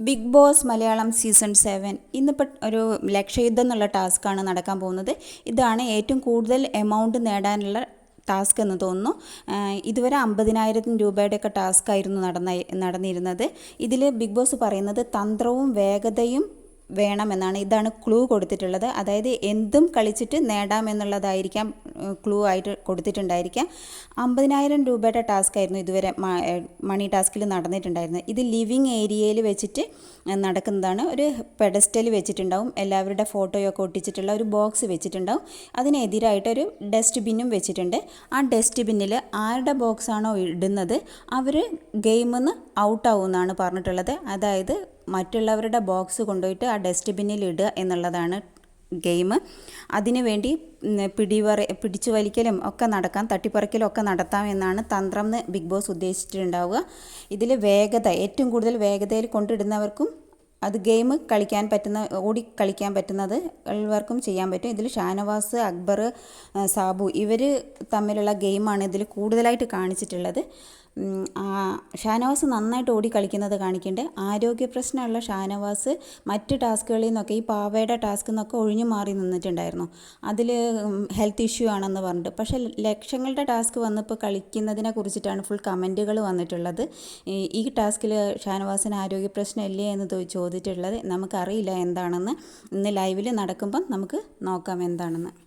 Big Boss Malayalam season seven. ഇന്നിപ്പോൾ ഒരു ലക്ഷയുദ്ധം എന്നുള്ള ടാസ്ക്കാണ് നടക്കാൻ പോകുന്നത്. ഇതാണ് ഏറ്റവും കൂടുതൽ എമൗണ്ട് നേടാനുള്ള ടാസ്ക് എന്ന് തോന്നുന്നു. ഇതുവരെ അമ്പതിനായിരം രൂപയുടെയൊക്കെ ടാസ്ക് ആയിരുന്നു നടന്ന നടന്നിരുന്നത്. ഇതിൽ ബിഗ് ബോസ് പറയുന്നത് തന്ത്രവും വേഗതയും വേണമെന്നാണ് ഇതാണ് ക്ലൂ കൊടുത്തിട്ടുള്ളത്. അതായത് എന്തും കളിച്ചിട്ട് നേടാമെന്നുള്ളതായിരിക്കാം ക്ലൂ ആയിട്ട് കൊടുത്തിട്ടുണ്ടായിരിക്കാം. അമ്പതിനായിരം രൂപയുടെ ടാസ്ക് ആയിരുന്നു ഇതുവരെ മണി ടാസ്കിൽ നടന്നിട്ടുണ്ടായിരുന്നത്. ഇത് ലിവിങ് ഏരിയയിൽ വെച്ചിട്ട് നടക്കുന്നതാണ്. ഒരു പെഡസ്റ്റൽ വെച്ചിട്ടുണ്ടാവും. എല്ലാവരുടെ ഫോട്ടോയൊക്കെ ഒട്ടിച്ചിട്ടുള്ള ഒരു ബോക്സ് വെച്ചിട്ടുണ്ടാവും. അതിനെതിരായിട്ട് ഒരു ഡസ്റ്റ്ബിന്നും വെച്ചിട്ടുണ്ട്. ആ ഡസ്റ്റ് ഡസ്റ്റ്ബിന്നിൽ ആരുടെ ബോക്സാണോ ഇടുന്നത് അവർ ഗെയിമിൽ നിന്ന് ഔട്ടാവും എന്നാണ് പറഞ്ഞിട്ടുള്ളത്. അതായത് മറ്റുള്ളവരുടെ ബോക്സ് കൊണ്ടുപോയിട്ട് ആ ഡസ്റ്റ്ബിന്നിൽ ഇടുക എന്നുള്ളതാണ് ഗെയിം. അതിനുവേണ്ടി പിടിവറ പിടിച്ചു വലിക്കലും ഒക്കെ നടക്കാം തട്ടിപ്പറിക്കലും ഒക്കെ നടത്താം എന്നാണ് തന്ത്രം എന്ന് ബിഗ് ബോസ് ഉദ്ദേശിച്ചിട്ടുണ്ടാവുക. ഇതിൽ വേഗത ഏറ്റവും കൂടുതൽ വേഗതയിൽ കൊണ്ടിടുന്നവർക്കും അത് ഗെയിം കളിക്കാൻ പറ്റുന്ന ഓടി കളിക്കാൻ പറ്റുന്നത് എല്ലാവർക്കും ചെയ്യാൻ പറ്റും. ഇതിൽ ഷാനവാസ് അക്ബർ സാബു ഇവർ തമ്മിലുള്ള ഗെയിമാണ് ഇതിൽ കൂടുതലായിട്ട് കാണിച്ചിട്ടുള്ളത്. ഷാനവാസ് നന്നായിട്ട് ഓടി കളിക്കുന്നത് കാണിക്കുന്നുണ്ട്. ആരോഗ്യ പ്രശ്നമുള്ള ഷാനവാസ് മറ്റ് ടാസ്കുകളിൽ നിന്നൊക്കെ ഈ പാവയുടെ ടാസ്കിൽ നിന്നൊക്കെ ഒഴിഞ്ഞു മാറി നിന്നിട്ടുണ്ടായിരുന്നു. അതിൽ ഹെൽത്ത് ഇഷ്യൂ ആണെന്ന് പറഞ്ഞിട്ട്. പക്ഷേ ലക്ഷങ്ങളുടെ ടാസ്ക് വന്നപ്പോൾ കളിക്കുന്നതിനെ കുറിച്ചിട്ടാണ് ഫുൾ കമന്റുകൾ വന്നിട്ടുള്ളത്. ഈ ടാസ്കിൽ ഷാനവാസിന് ആരോഗ്യ പ്രശ്നമില്ലേ എന്ന് തോ- ചോദിച്ചിട്ടുള്ളത് നമുക്കറിയില്ല എന്താണെന്ന് ഇന്ന് ലൈവിൽ നടക്കുമ്പം നമുക്ക് നോക്കാം എന്താണെന്ന്.